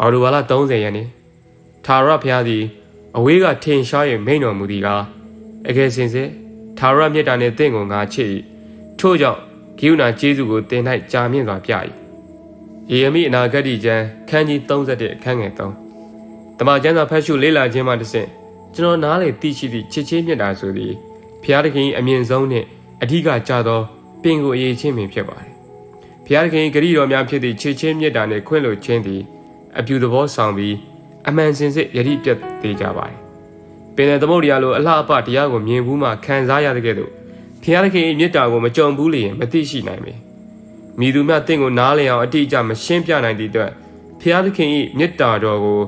အော်တိုဘာလ30ရက်နေ့သာရဖျားသည်အဝေးကထင်ရှား၍မိန်တော်မူသည်ကားအကယ်စင်စစ်သာရမြတ်တာနှင့်တင့်ကိုငါချစ်၏ထို့ကြောင့်ဂိယူနာကျေးဇူးကိုတင်၌ကြာမြင့်စွာပြ၏ယေရမိအနာဂတ်ကျမ်းခန်းကြီး31အခန်းငယ်3တမန်ကျမ်းစာဖတ်ရှုလေ့လာခြင်းမှတစ်ဆင့်ကျွန်တော်နားလေသိရှိသည့်ချစ်ချင်းမြတ်တာဆိုသည်ဖျားသခင်၏အမြင့်ဆုံးနှင့်အထူးကကြသောပင်ကိုအရေးချင်းပင်ဖြစ်ပါတယ်ဖျားသခင်၏ဂရုတော်များဖြစ်သည့်ချစ်ချင်းမြတ်တာနှင့်ခွင့်လွှတ်ခြင်းသည် အပြုသဘောဆောင်ပြီးအမှန်စင်စစ်ယတိပြတ်သေးကြပါတယ်ပင်တဲ့သမုဒ္ဒရာလိုအလှအပတရားကိုမြင်ဘူးမှခံစားရတဲ့ကဲ့သို့ဖျားသခင်၏မြတ်တာကိုမကြုံဘူးလျင်မသိရှိနိုင်ပေမိသူများတင့်ကိုနားလည်အောင်အတိအကျမရှင်းပြနိုင်သည့်အတွက်ဖျားသခင်၏မြတ်တာတော်ကို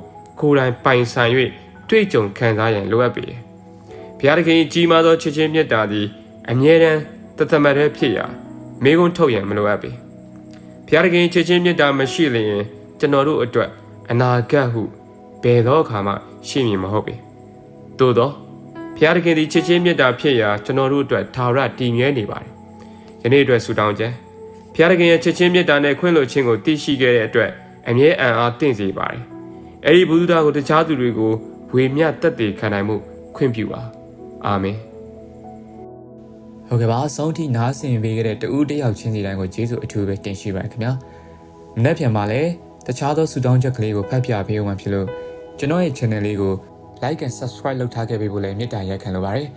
ကိုယ်တိုင်ပိုင်ဆိုင်၍တွေ့ကြုံခံစားရန်လိုအပ်ပေတယ်။ဘုရားသခင်၏ကြီးမားသောချစ်ချင်းမြတ်တာသည်အမြဲတမ်းတသမတ်တည်းဖြစ်ရာမိကုန်းထုတ်ရန်မလိုအပ်ပေ။ဘုရားသခင်ချစ်ချင်းမြတ်တာမရှိလျင် ကျွန်တော်တို့အတွက်အနာဂတ်ဟုဘယ်သောအခါမှရှိမည်မဟုတ်ပေ။သို့သောဘုရားသခင်သည်ချစ်ချင်းမြတ်တာဖြစ်ရာကျွန်တော်တို့အတွက်သာရတည်မြဲနေပါတယ်။ယနေ့အတွက်ဆုတောင်းခြင်းဘုရားသခင်ရဲ့ချစ်ချင်းမြတ်တာနဲ့ခွင့်လွှတ်ခြင်းကိုသိရှိခဲ့တဲ့အတွက်အမြဲအံ့အားသင့်စေပါတယ်။အဲဒီဘုရားကိုတခြားသူတွေကိုဝေမျှတက်တည်ခံနိုင်မှုခွင့်ပြုပါ။အာမင်။ဟုတ်ကဲ့ပါအဆုံးထိနားဆင်ပေးခဲ့တဲ့တူဦးတစ်ယောက်ချင်းစီတိုင်းကိုကျေးဇူးအထူးပဲတင်ရှိပါတယ်ခင်ဗျာမနေ့ပြန်မှာလည်း တခြားသောဆူတောင်းချက်ကလေးကိုဖတ်ပြပေးဦးမှာဖြစ်လို့ကျွန်တော်ရဲ့ channel လေးကို like and subscribe လုပ်ထားခဲ့ပေးဖို့လည်းမေတ္တာရက်ခံလိုပါတယ်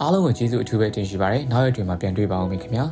အားလုံးကိုကျေးဇူးအထူးပဲတင်ရှိပါတယ်နောက်ရက်တွေမှာပြန်တွေ့ပါဦးမယ်ခင်ဗျာ